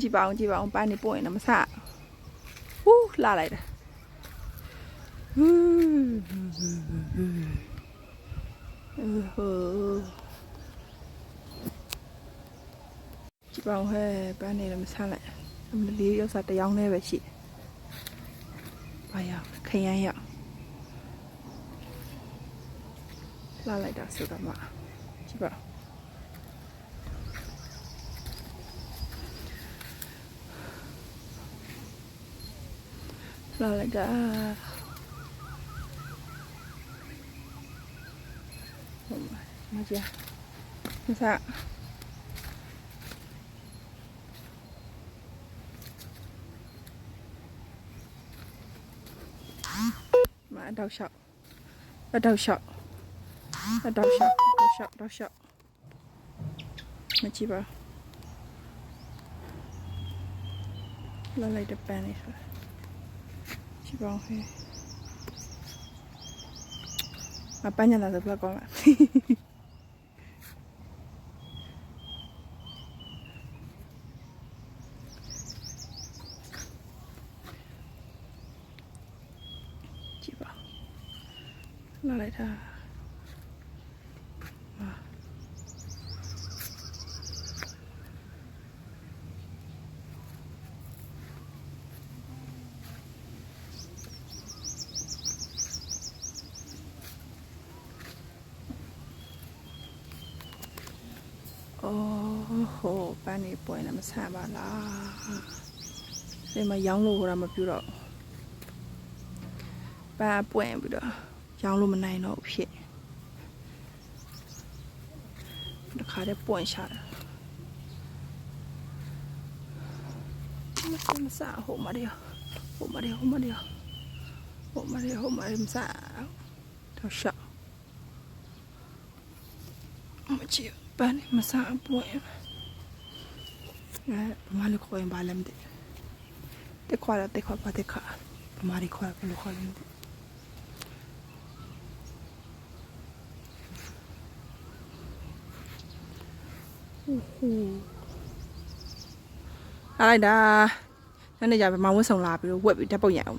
ကြည့်ပါအောင်ကြည့်ပါအောင်ပန်းနေပွင့်နေမဆဟူးလှလိုက်တာဟူးဟိုကြည့်ပါအောင်ဟဲ့ပန်းနေလည်းမဆလိုက်အမလေးရောက်စားတစ်ယောက်နဲ့ပဲရှိဘာရောက်ခရမ်းရောက်လှလိုက်တာဆိုတော့မှကြည့်ပါ là lại đã 맞아. À? sao? Mà đau sợ. Ở đau sợ. Ở đau sợ, đau sợ, đau sợ. Mà chỉ bảo. Là lại đập bàn này thôi. တော့ရှောက်မကြည့်ပါလာလိုက်တဲ့ပန်းလေးဆိုကြည့်ပါဦးဟဲ့အပန်းညာလာဆိုဘလောက်ကောင်းလားကြည့်ပါလာလိုက်တာ အာအိုးဟိုပန်းနေပွဲနေမဆန်ပါလားဒီမှာရောင်းလို့ဟိုတာမပြူတော့ပန်းပွင့်ပြီးတော့ရောင်းလို့မနိုင်တော့ဘူးဖြစ်တခါတည်းပွင့်ရှာတယ်မဆန်မဆန်ဟိုမရီဟိုမရီဟိုမရီဟိုမရီဟိုမရီမဆန်တော့ရှာ maciyo bani masa abuwa mali ko en balam de te kwala te kwapa te ka mari kwala ko lo kwalam de uhu ai da nó này giờ mà muốn sòng lạp rồi quẹt bị đắp bao nhậu